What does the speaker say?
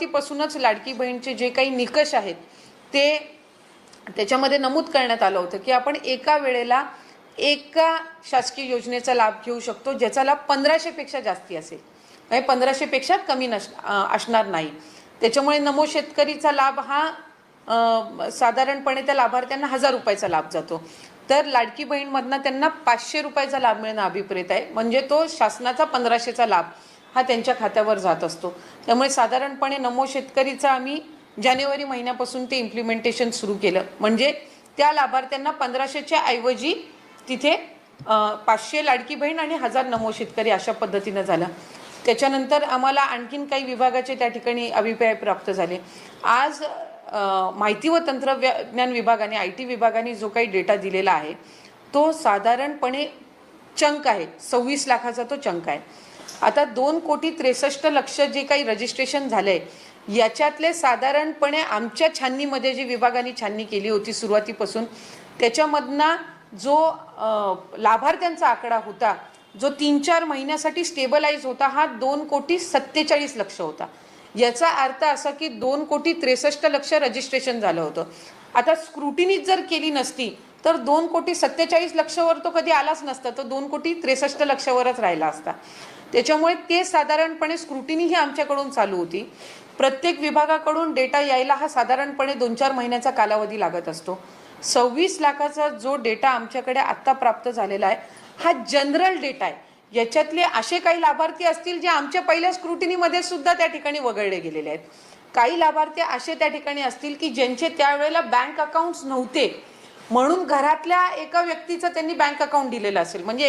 सुरुवातीपासूनच लाडकी बहीणचे जे काही निकष आहेत ते त्याच्यामध्ये नमूद करण्यात आलं होतं की आपण एका वेळेला एका शासकीय योजनेचा लाभ घेऊ शकतो ज्याचा लाभ पंधराशेपेक्षा जास्ती असेल. म्हणजे पंधराशेपेक्षा कमी नस असणार नाही. त्याच्यामुळे नमो शेतकरीचा लाभ हा साधारणपणे त्या लाभार्थ्यांना हजार रुपयाचा लाभ जातो. तर लाडकी बहीणमधनं त्यांना पाचशे रुपयाचा लाभ मिळणं अभिप्रेत आहे. म्हणजे तो शासनाचा पंधराशेचा लाभ. हा त्यांच्या खात्यावर जात असतो. त्यामुळे साधारणपणे नमो शेतकरीचा आम्ही जानेवारी महिन्यापासून ते इम्प्लिमेंटेशन सुरू केलं. म्हणजे त्या लाभार्थ्यांना पंधराशेच्या ऐवजी तिथे पाचशे लाडकी बहीण आणि हजार नमो शेतकरी अशा पद्धतीनं झालं. त्याच्यानंतर आम्हाला आणखीन काही विभागाचे त्या ठिकाणी अभिप्राय प्राप्त झाले. आज माहिती व तंत्रज्ञान विभागाने आय टी विभागाने जो काही डेटा दिलेला आहे तो साधारणपणे चंक आहे. सव्वीस लाखाचा तो चंक आहे. आता दोन कोटी त्रेसष्ट लक्ष जे काही रजिस्ट्रेशन झालंय याच्यातले साधारणपणे आमच्या छाननीमध्ये जी विभागाने छाननी केली होती सुरुवातीपासून त्याच्यामधना जो लाभार्थ्यांचा आकडा होता जो तीन चार महिन्यासाठी स्टेबलाइज होता हा दोन कोटी सत्तेचाळीस लक्ष होता. याचा अर्थ असा की दोन कोटी त्रेसष्ट लक्ष रजिस्ट्रेशन झालं होतं. आता स्क्रुटिनीच जर केली नसती तर दोन कोटी सत्तेचाळीस लक्षवर तो कधी आलाच नसता तो दोन कोटी त्रेसष्ट लक्षवरच राहिला असता. त्याच्यामुळे ते साधारणपणे स्क्रुटिनी ही आमच्याकडून चालू होती. प्रत्येक विभागाकडून डेटा यायला हा साधारणपणे दोन चार महिन्याचा कालावधी लागत असतो. सव्वीस लाखाचा जो डेटा आमच्याकडे आत्ता प्राप्त झालेला आहे हा जनरल डेटा आहे. याच्यातले असे काही लाभार्थी असतील जे आमच्या पहिल्या स्क्रुटिनीमध्ये सुद्धा त्या ठिकाणी वगळले गेलेले आहेत. काही लाभार्थी असे त्या ठिकाणी असतील की ज्यांचे त्यावेळेला बँक अकाउंट्स नव्हते. म्हणून घरातल्या एका व्यक्तीचं त्यांनी बँक अकाउंट दिलेलं असेल. म्हणजे एक